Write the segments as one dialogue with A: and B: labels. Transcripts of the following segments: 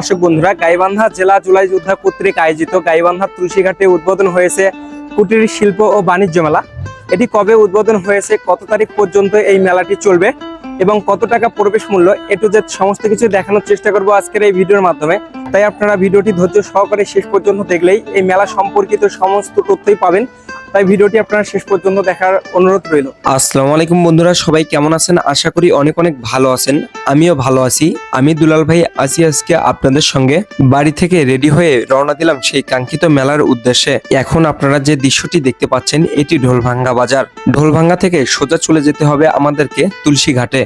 A: দর্শক বন্ধুরা, গাইবান্ধা জেলা জুলাই যোদ্ধা কর্তৃক আয়োজিত গাইবান্ধা তুলসীঘাটে উদ্বোধন হয়েছে কুটির শিল্প ও বাণিজ্য মেলা। এটি কবে উদ্বোধন হয়েছে, কত তারিখ পর্যন্ত এই মেলাটি চলবে এবং কত টাকা প্রবেশ মূল্য, এ টু জেড সমস্ত কিছু দেখানোর চেষ্টা করব আজকের এই ভিডিওর মাধ্যমে। তাই আপনারা ভিডিওটি ধৈর্য সহকারে শেষ পর্যন্ত দেখলেই এই মেলা সম্পর্কিত সমস্ত তথ্যই পাবেন। তাই ভিডিওটি আপনারা শেষ পর্যন্ত দেখার অনুরোধ রইল। আসসালামু আলাইকুম বন্ধুরা, সবাই কেমন আছেন? আশা করি অনেক অনেক ভালো আছেন। আমিও ভালো আছি। আমি দুলাল ভাই আছি আজকে আপনাদের সঙ্গে। বাড়ি থেকে রেডি হয়ে রওনা দিলাম সেই কাঙ্ক্ষিত মেলার উদ্দেশ্যে। এখন আপনারা যে দৃশ্যটি দেখতে পাচ্ছেন, এটি ঢোলভাঙ্গা বাজার। ঢোলভাঙ্গা থেকে সোজা চলে যেতে হবে আমাদেরকে তুলসী ঘাটে।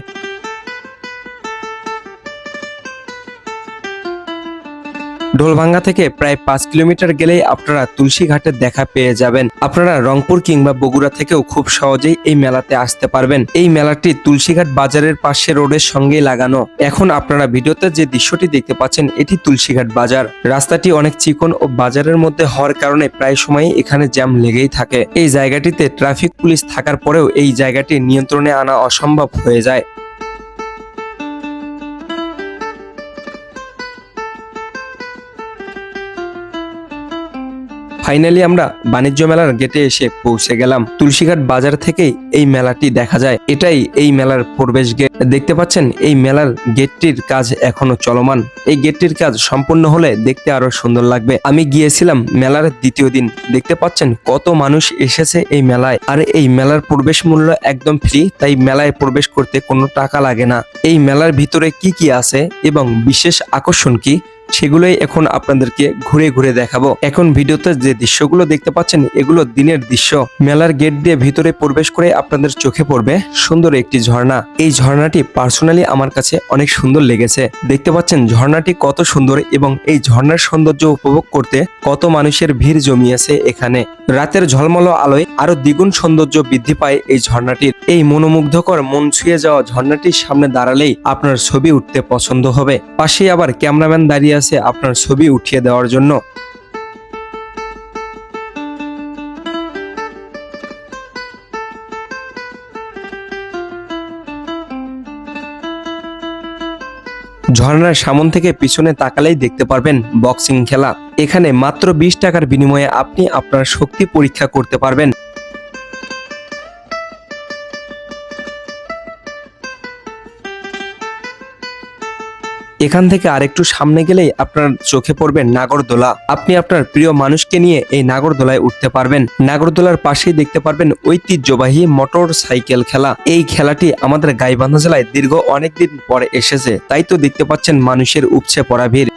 A: ঢোলভাঙ্গা থেকে প্রায় পাঁচ কিলোমিটার গেলেই আপনারা তুলসী ঘাটের দেখা পেয়ে যাবেন। আপনারা রংপুর কিংবা বগুড়া থেকেও খুব সহজেই এই মেলাতে আসতে পারবেন। এই মেলাটি তুলসীঘাট বাজারের পাশে রোডের সঙ্গেই লাগানো। এখন আপনারা ভিডিওতে যে দৃশ্যটি দেখতে পাচ্ছেন, এটি তুলসীঘাট বাজার। রাস্তাটি অনেক চিকন ও বাজারের মধ্যে হওয়ার কারণে প্রায় সময় এখানে জ্যাম লেগেই থাকে। এই জায়গাটিতে ট্রাফিক পুলিশ থাকার পরেও এই জায়গাটি নিয়ন্ত্রণে আনা অসম্ভব হয়ে যায়। ফাইনালি আমরা বাণিজ্য মেলার গেটে এসে পৌঁছে গেলাম। তুলসীঘাট বাজার থেকেই এই মেলাটি দেখা যায়। এটাই এই মেলার প্রবেশ গেট। দেখতে পাচ্ছেন, এই মেলার গেটটির কাজ এখনও চলমান। এই গেটটির কাজ সম্পূর্ণ হলে দেখতে আরও সুন্দর লাগবে। আমি গিয়েছিলাম মেলার দ্বিতীয় দিন। দেখতে পাচ্ছেন, কত মানুষ এসেছে এই মেলায়। আর এই মেলার প্রবেশ মূল্য একদম ফ্রি তাই মেলায় প্রবেশ করতে কোনো টাকা লাগে না। এই মেলার ভিতরে কি কি আছে এবং বিশেষ আকর্ষণ কি? সেগুলোই এখন আপনাদেরকে ঘুরে ঘুরে দেখাবো। এখন ভিডিওতে যে দৃশ্যগুলো দেখতে পাচ্ছেন, এগুলো দিনের দৃশ্য। মেলার গেট দিয়ে ভিতরে প্রবেশ করে আপনাদের চোখে পড়বে সুন্দর একটি ঝর্ণা। এই ঝর্ণাটি পার্সোনালি আমার কাছে অনেক সুন্দর লেগেছে। দেখতে পাচ্ছেন ঝর্ণাটি কত সুন্দর এবং এই ঝর্ণার সৌন্দর্য উপভোগ করতে কত মানুষের ভিড় জমিয়েছে এখানে। রাতের ঝলমল আলোয় আরও দ্বিগুণ সৌন্দর্য বৃদ্ধি পায় এই ঝর্ণাটির। এই মনোমুগ্ধকর মন ছুঁয়ে যাওয়া ঝর্ণাটির সামনে দাঁড়ালেই আপনার ছবি উঠতে পছন্দ হবে। পাশেই আবার ক্যামেরাম্যান দাঁড়িয়ে আছে আপনার ছবি উঠিয়ে দেওয়ার জন্য। ঝর্ণার সামন থেকে পিছনে তাকালেই দেখতে পারবেন বক্সিং খেলা। এখানে মাত্র বিশ টাকার বিনিময়ে আপনি আপনার শক্তি পরীক্ষা করতে পারবেন। এখান থেকে আরেকটু সামনে গেলেই আপনার চোখে পড়বে নাগরদোলা। আপনি আপনার প্রিয় মানুষকে নিয়ে এই নাগরদোলায় উঠতে পারবেন। নাগরদোলার পাশেই দেখতে পারবেন ঐতিহ্যবাহী মোটর সাইকেল খেলা। এই খেলাটি আমাদের গাইবান্ধা জেলায় দীর্ঘ অনেকদিন পরে এসেছে। তাই তো দেখতে পাচ্ছেন মানুষের উপচে পড়া ভিড়।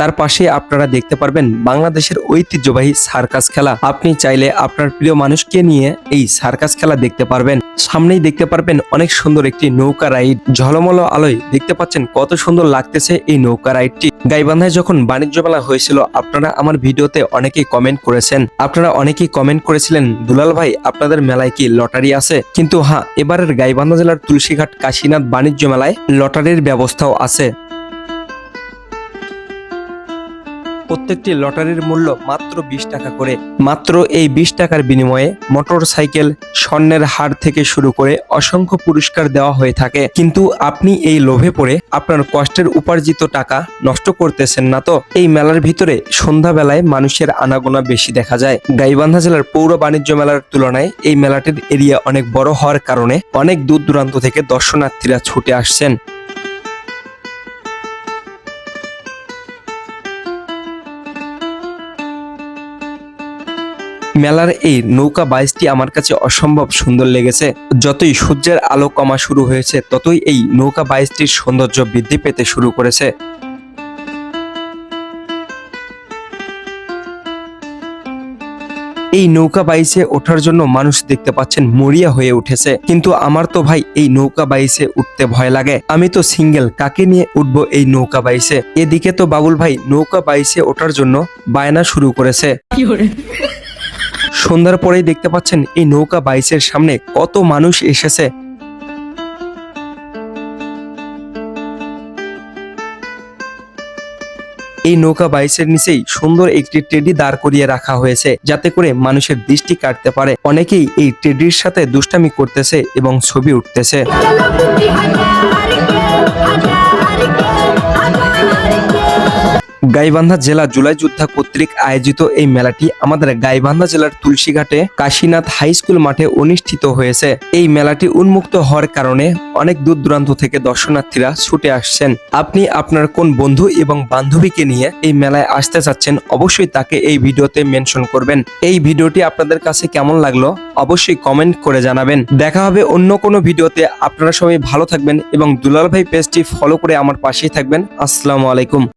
A: তার পাশে আপনারা দেখতে পারবেন বাংলাদেশের ঐতিহ্যবাহী সার্কাস খেলা। আপনি চাইলে আপনার প্রিয় মানুষকে নিয়ে এই সার্কাস খেলা দেখতে পারবেন। সামনেই দেখতে পারবেন অনেক সুন্দর একটি নৌকা রাইড। ঝলমল আলোয় দেখতে পাচ্ছেন কত সুন্দর লাগতেছে এই নৌকা রাইডটি। গাইবান্ধায় যখন বাণিজ্য মেলা হয়েছিল, আপনারা আমার ভিডিওতে অনেকেই কমেন্ট করেছেন। আপনারা অনেকেই কমেন্ট করেছিলেন, দুলাল ভাই, আপনাদের মেলায় কি লটারি আছে? কিন্তু হ্যাঁ এবারের গাইবান্ধা জেলার তুলসীঘাট কাশীনাথ বাণিজ্য মেলায় লটারির ব্যবস্থাও আছে। প্রত্যেকটি লটারির মূল্য মাত্র বিশ টাকা করে। মাত্র এই বিশ টাকার বিনিময়ে মোটর সাইকেল স্বর্ণের হার থেকে শুরু করে অসংখ্য পুরস্কার দেওয়া হয়ে থাকে। কিন্তু আপনি এই লোভে পড়ে আপনার কষ্টের উপার্জিত টাকা নষ্ট করতেছেন না তো? এই মেলার ভিতরে সন্ধ্যাবেলায় মানুষের আনাগোনা বেশি দেখা যায়। গাইবান্ধা জেলার পৌর বাণিজ্য মেলার তুলনায় এই মেলাটির এরিয়া অনেক বড় হওয়ার কারণে অনেক দূর দূরান্ত থেকে দর্শনার্থীরা ছুটে আসছেন। মেলার এই নৌকা বাইসটি আমার কাছে অসম্ভব সুন্দর লেগেছে। যতই সূর্যের আলো কমা শুরু হয়েছে, ততই এই নৌকা বাইসটির সৌন্দর্য বৃদ্ধি পেতে শুরু করেছে। এই নৌকা বাইসে ওঠার জন্য মানুষ দেখতে পাচ্ছেন মরিয়া হয়ে উঠেছে। কিন্তু আমার তো ভাই এই নৌকা বাইসে উঠতে ভয় লাগে। আমি তো সিঙ্গেল, কাকে নিয়ে উঠবো এই নৌকা বাইসে এদিকে তো বাবুল ভাই নৌকা বাইসে ওঠার জন্য বায়না শুরু করেছে। সন্ধ্যার পরেই দেখতে পাচ্ছেন এই নৌকা বাইসের সামনে কত মানুষ এসেছে। এই নৌকা বাইসের নিচেই সুন্দর একটি টেডি দাঁড় করিয়ে রাখা হয়েছে, যাতে করে মানুষের দৃষ্টি কাটতে পারে। অনেকেই এই টেডির সাথে দুষ্টামি করতেছে এবং ছবি উঠতেছে। গাইবান্ধা জেলা জুলাই যোদ্ধা কর্তৃক আয়োজিত এই মেলাটি আমাদের গাইবান্ধা জেলার তুলসীঘাটে কাশীনাথ হাই স্কুল মাঠে অনুষ্ঠিত হয়েছে। এই মেলাটি উন্মুক্ত হওয়ার কারণে অনেক দূর দূরান্ত থেকে দর্শনার্থীরা ছুটে আসছেন। আপনি আপনার কোন বন্ধু এবং বান্ধবীকে নিয়ে এই মেলায় আসতে চাচ্ছেন, অবশ্যই তাকে এই ভিডিওতে মেনশন করবেন। এই ভিডিওটি আপনাদের কাছে কেমন লাগল, অবশ্যই কমেন্ট করে জানাবেন। দেখা হবে অন্য কোনো ভিডিওতে। আপনারা সবাই ভালো থাকবেন এবং দুলাল ভাই পেজটি ফলো করে আমার পাশেই থাকবেন। আসসালামু আলাইকুম।